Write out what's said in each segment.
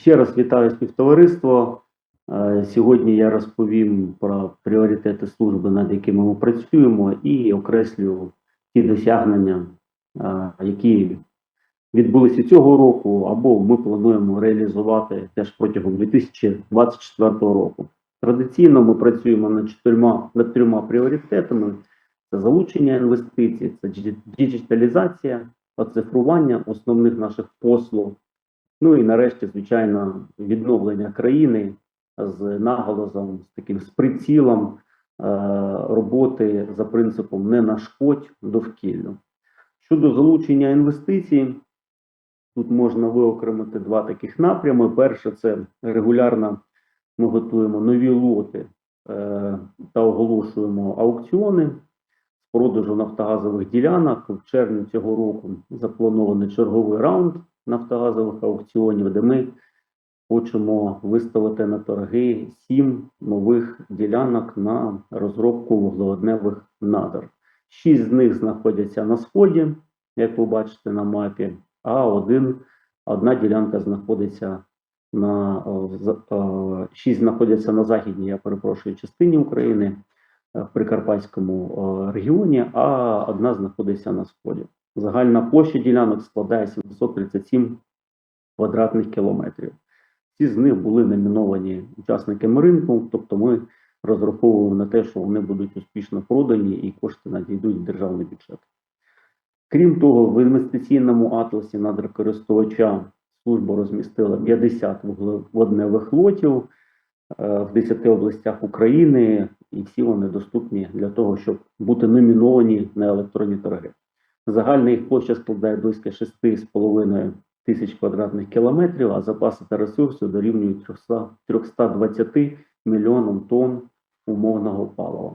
Ще раз вітаю співтовариство. Е, Сьогодні я розповім про пріоритети служби, над якими ми працюємо, і окреслю ті досягнення, е, які відбулися цього року, або ми плануємо реалізувати теж протягом 2024 року. Традиційно ми працюємо над чотирма над трьома пріоритетами: це залучення інвестицій, це діджиталізація, оцифрування основних наших послуг. Ну і нарешті, звичайно, відновлення країни з наголосом, з таким з прицілом е, роботи за принципом не нашкодь довкіллю. Щодо залучення інвестицій, тут можна виокремити два таких напрями. Перше, це регулярно ми готуємо нові лоти е, та оголошуємо аукціони з продажу нафтогазових ділянок. В червні цього року запланований черговий раунд нафтогазових аукціонів, де ми хочемо виставити на торги сім нових ділянок на розробку вуглеводневих надр. Шість з них знаходяться на сході, як ви бачите на мапі, а один, одна ділянка знаходиться на шість знаходяться на західній, я перепрошую, частині України е, в Прикарпатському регіоні, а одна знаходиться на сході. Загальна площа ділянок складає 737 квадратних кілометрів. Всі з них були номіновані учасниками ринку, тобто ми розраховуємо на те, що вони будуть успішно продані і кошти надійдуть в державний бюджет. Крім того, в інвестиційному атласі надрокористувача служба розмістила 50 вуглеводневих лотів е, в 10 областях України, і всі вони доступні для того, щоб бути номіновані на електронні торги. Загальна їх площа складає близько 6,5 тисяч квадратних кілометрів, а запаси та ресурси дорівнюють 300, 320 мільйонам тонн умовного палива.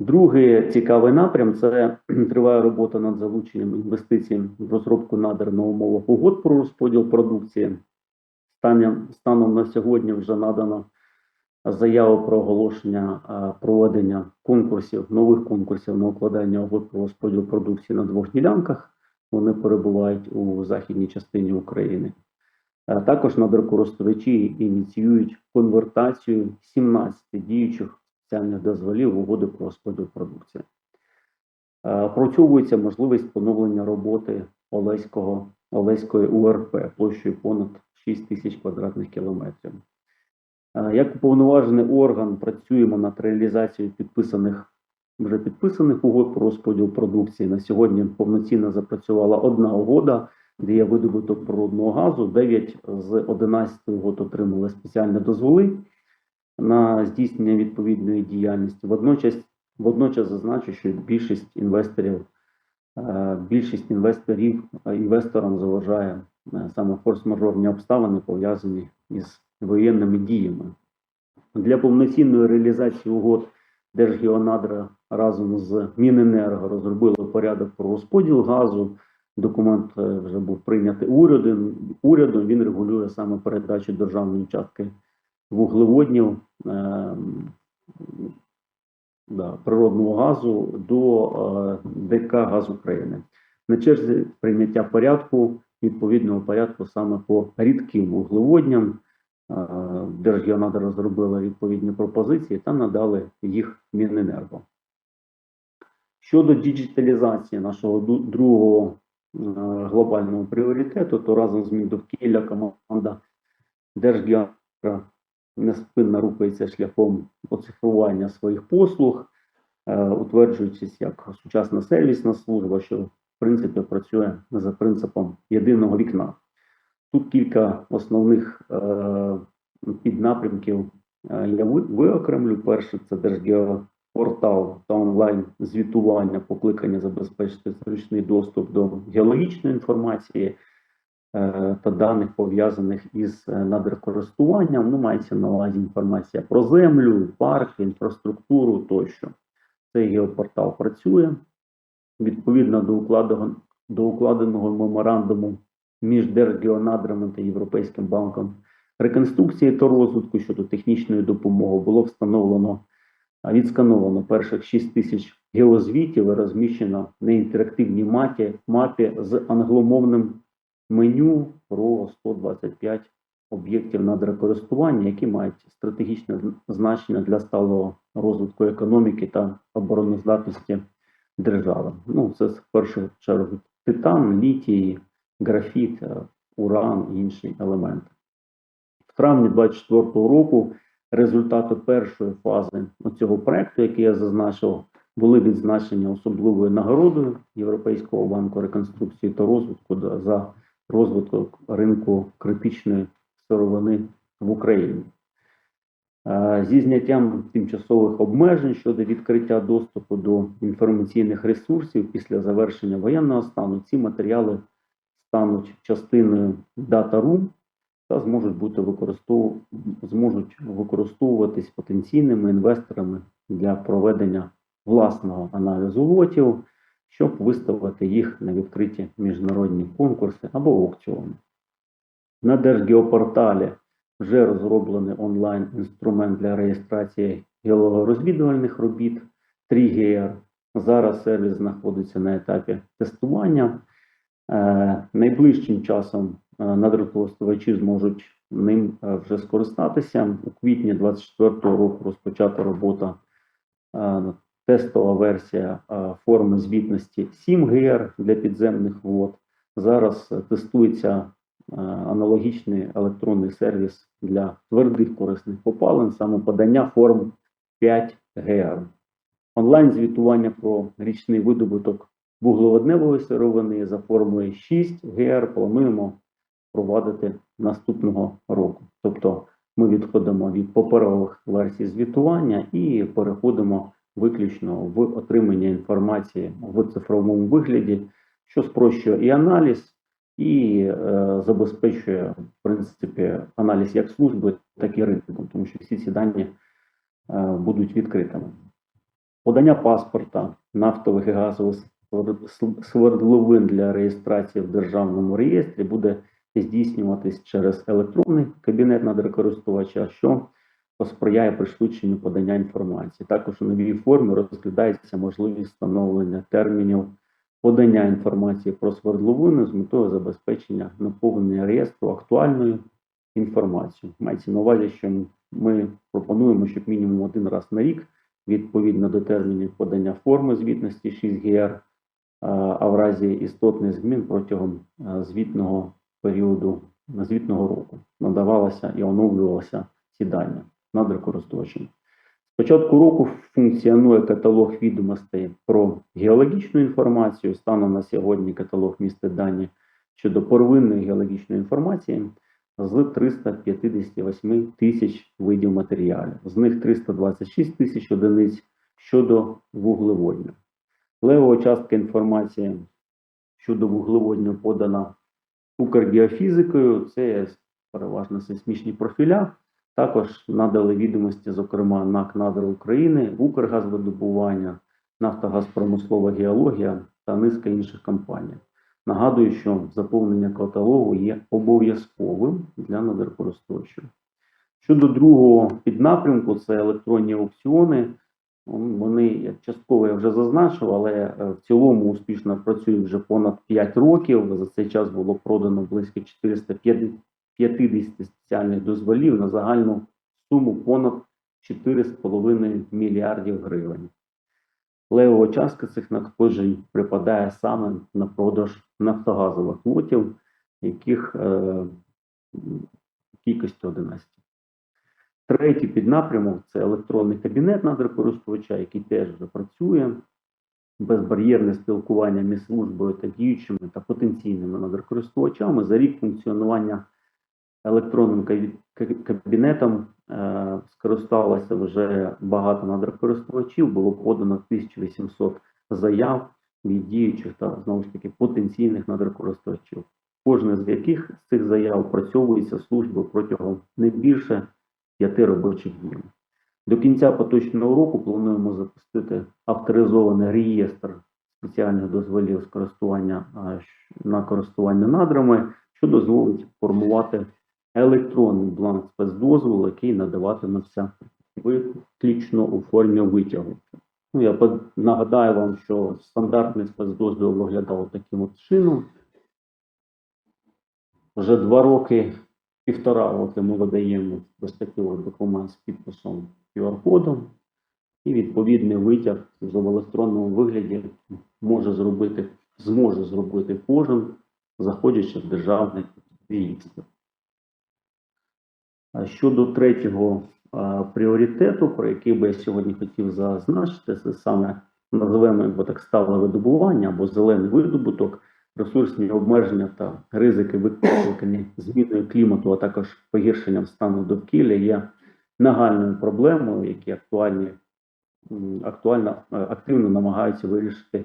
Другий цікавий напрям це триває робота над залученням інвестицій в розробку надр на умовах угод про розподіл продукції. Станом на сьогодні вже надано заяву про оголошення е, проведення конкурсів, нових конкурсів на укладання угод про розподіл продукції на двох ділянках. Вони перебувають у західній частині України. Е, Також надрокористувачі ініціюють конвертацію 17 діючих спеціальних дозволів угоди про розподіл продукції. Е, Опрацьовується можливість поновлення роботи Олеського, Олеської УРП площею понад 6 тисяч квадратних кілометрів. Е, Як уповноважений орган працюємо над реалізацією підписаних вже підписаних угод про розподіл продукції. На сьогодні повноцінно запрацювала одна угода, де є видобуток природного газу. 9 з 11 угод отримали спеціальні дозволи на здійснення відповідної діяльності. Водночас, водночас зазначу, що більшість інвесторів, е, більшість інвесторів е, інвесторам заважає саме форс-мажорні обставини, пов'язані із воєнними діями. Для повноцінної реалізації угод Держгеонадра разом з Міненерго розробили порядок про розподіл газу. Документ е, вже був прийнятий урядом. Урядом він регулює саме передачу державної частки вуглеводнів ем, да, природного газу до е, ДК «Газ України». На черзі прийняття порядку, відповідного порядку саме по рідким вуглеводням. Е, Держгеонадра розробила відповідні пропозиції та надали їх Міненерго. Щодо діджиталізації нашого другого е, глобального пріоритету, то разом з Міндовкілля команда Держгеонадра неспинно рухається шляхом оцифрування своїх послуг, е, утверджуючись як сучасна сервісна служба, що в принципі працює за принципом єдиного вікна. Тут кілька основних е, піднапрямків е, я виокремлю. Перше це Держгеопортал та онлайн звітування, покликання забезпечити зручний доступ до геологічної інформації е, та даних пов'язаних із надрокористуванням. Ну, мається на увазі інформація про землю, парк, інфраструктуру тощо. Цей геопортал працює відповідно до укладеного, до укладеного меморандуму між Держгеонадрами та Європейським банком реконструкції та розвитку щодо технічної допомоги було встановлено відскановано перших 6 тисяч геозвітів і розміщено на інтерактивній маті, мапі з англомовним меню про 125 об'єктів надрокористування, які мають стратегічне значення для сталого розвитку економіки та обороноздатності держави. Ну, це в першу чергу титан, літій, графіт, е, уран і інші елементи. В травні 2024 року результати першої фази цього проекту, який я зазначив, були відзначені особливою нагородою Європейського банку реконструкції та розвитку за розвиток ринку критичної сировини в Україні. Е, Зі зняттям тимчасових обмежень щодо відкриття доступу до інформаційних ресурсів після завершення воєнного стану, ці матеріали стануть частиною Data Room та зможуть бути використов... зможуть використовуватись потенційними інвесторами для проведення власного аналізу лотів, щоб виставити їх на відкриті міжнародні конкурси або аукціони. На Держгеопорталі вже розроблений онлайн-інструмент для реєстрації геологорозвідувальних робіт 3GR. Зараз сервіс знаходиться на етапі тестування. Е, Найближчим часом е, надрокористувачі зможуть ним е, вже скористатися. У квітні 2024 року розпочата робота тестова версія форми звітності 7GR для підземних вод. Зараз тестується аналогічний електронний сервіс для твердих корисних попалин, саме подання форм 5GR. Онлайн-звітування про річний видобуток вуглеводневої сировини за формулою 6 ГР плануємо провадити наступного року. Тобто ми відходимо від паперових версій звітування і переходимо виключно в отримання інформації в цифровому вигляді, що спрощує і аналіз, і е, забезпечує в принципі аналіз як служби, так і ринку, тому що всі ці дані е, будуть відкритими. Подання паспорта нафтових і газових свердловин для реєстрації в державному реєстрі буде здійснюватись через електронний кабінет надрокористувача, що посприяє пришвидшенню подання інформації. Також у новій формі розглядається можливість встановлення термінів подання інформації про свердловини з метою забезпечення наповнення реєстру актуальною інформацією. Мається на увазі, що ми пропонуємо, щоб мінімум один раз на рік відповідно до термінів подання форми звітності 6 ГР, а в разі істотних змін протягом звітного періоду звітного року надавалося і оновлювалося ці дані надрокористувачем. З початку року функціонує каталог відомостей про геологічну інформацію. Станом на сьогодні каталог містить дані щодо первинної геологічної інформації з 358 тисяч видів матеріалів. З них 326 тисяч одиниць щодо вуглеводню. Левова частка інформації щодо вуглеводню подана Укргеофізикою. Це переважно сейсмічні профіля. Також надали відомості, зокрема, НАК «Надра України, Укргазвидобування, Нафтогазпромислова геологія та низка інших компаній. Нагадую, що заповнення каталогу є обов'язковим для надрокористувачів. Щодо другого піднапрямку, це електронні аукціони. Вони як частково я вже зазначив, але е, в цілому успішно працюють вже понад 5 років. За цей час було продано близько 450 спеціальних дозволів на загальну суму понад 4,5 мільярдів гривень. Левова частка цих надходжень припадає саме на продаж нафтогазових лотів, яких е, м, кількості 11. Третій піднапрямок це електронний кабінет надрокористувача, який теж вже працює. Безбар'єрне спілкування між службою та діючими та потенційними надрокористувачами за рік функціонування електронним кабінетом е, скористалося вже багато надрокористувачів, було подано 1800 заяв від діючих та знову ж таки потенційних надрокористувачів. Кожна з яких з цих заяв опрацьовується службою протягом не більше п'яти робочих днів. До кінця поточного року плануємо запустити авторизований реєстр спеціальних дозволів з на користування надрами, що дозволить формувати електронний бланк спецдозволу, який надаватиметься виключно у формі витягу. Ну, я нагадаю вам, що стандартний спецдозвіл виглядав таким от чином. Вже два роки півтора роки ми видаємо безпековий документ з підписом QR-кодом, і відповідний витяг в електронному вигляді може зробити, зможе зробити кожен, заходячи в державний реєстр. Щодо третього а, пріоритету, про який би я сьогодні хотів зазначити, це саме називаємо його так стале видобування або зелений видобуток, ресурсні обмеження та ризики викликані зміною клімату, а також погіршенням стану довкілля є нагальною проблемою, які актуальні актуально е, активно намагаються вирішити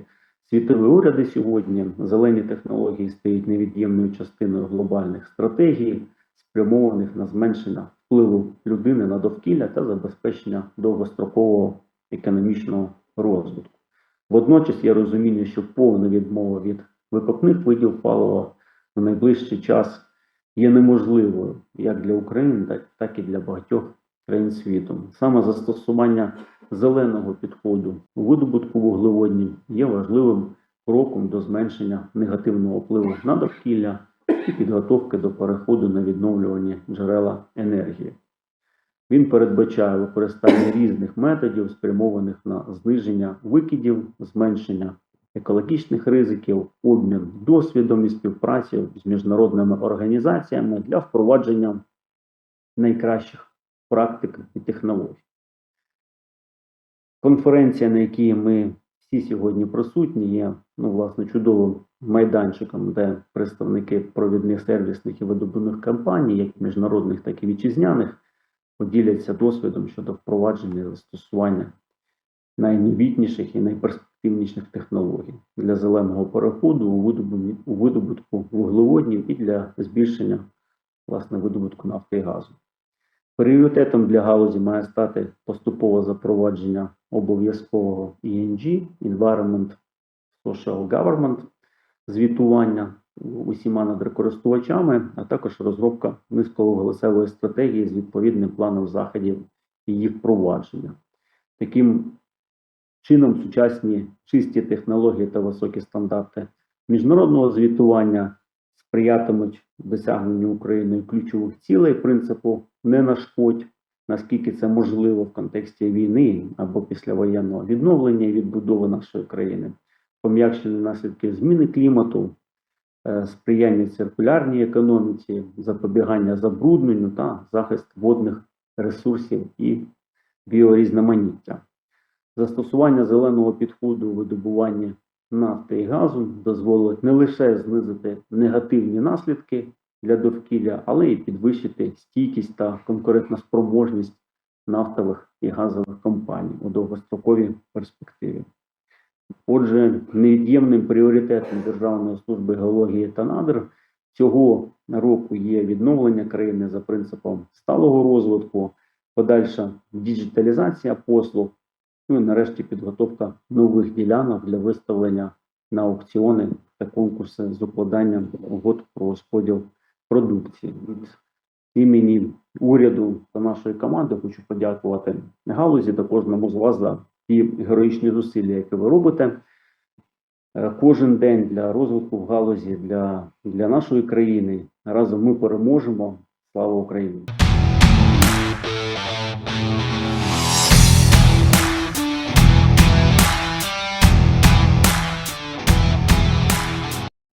світові уряди сьогодні. Зелені технології стають невід'ємною частиною глобальних стратегій, спрямованих на зменшення впливу людини на довкілля та забезпечення довгострокового економічного розвитку. Водночас є розуміння, що повна відмова від викопних видів палива в найближчий час є неможливою як для України, так- і для багатьох країн світу. Саме застосування зеленого підходу у видобутку вуглеводнів є важливим кроком до зменшення негативного впливу на довкілля і підготовки до переходу на відновлювані джерела енергії. Він передбачає використання різних методів, спрямованих на зниження викидів, зменшення екологічних ризиків, обмін досвідом і співпрацю з міжнародними організаціями для впровадження найкращих практик і технологій. Конференція, на якій ми всі сьогодні присутні, є ну, власне чудовим майданчиком, де представники провідних сервісних і видобувних компаній, як міжнародних, так і вітчизняних, поділяться досвідом щодо впровадження застосування найновітніших і найперспективніших технологій для зеленого переходу у видобутку вуглеводнів і для збільшення власне видобутку нафти і газу. Пріоритетом для галузі має стати поступове запровадження обов'язкового ENG – Environment Social Government, звітування усіма надрокористувачами, а також розробка низьковуглецевої стратегії з відповідним планом заходів і їх впровадження. Таким чином, сучасні чисті технології та високі стандарти міжнародного звітування сприятимуть досягненню Україною ключових цілей принципу не нашкодь, наскільки це можливо в контексті війни або післявоєнного відновлення і відбудови нашої країни, пом'якшення наслідків зміни клімату, е, сприяння циркулярній економіці, запобігання забрудненню та захист водних ресурсів і біорізноманіття. Застосування зеленого підходу у видобуванні нафти і газу дозволить не лише знизити негативні наслідки для довкілля, але й підвищити стійкість та конкурентоспроможність нафтових і газових компаній у довгостроковій перспективі. Отже, невід'ємним пріоритетом Державної служби геології та надр цього року є відновлення країни за принципом сталого розвитку, подальша діджиталізація послуг, ну і нарешті підготовка нових ділянок для виставлення на аукціони та конкурси з укладанням угод про розподіл продукції. Від імені уряду та нашої команди хочу подякувати галузі та кожному з вас за ті героїчні зусилля, які ви робите. Е, Кожен день для розвитку в галузі для, для нашої країни. Разом ми переможемо. Слава Україні!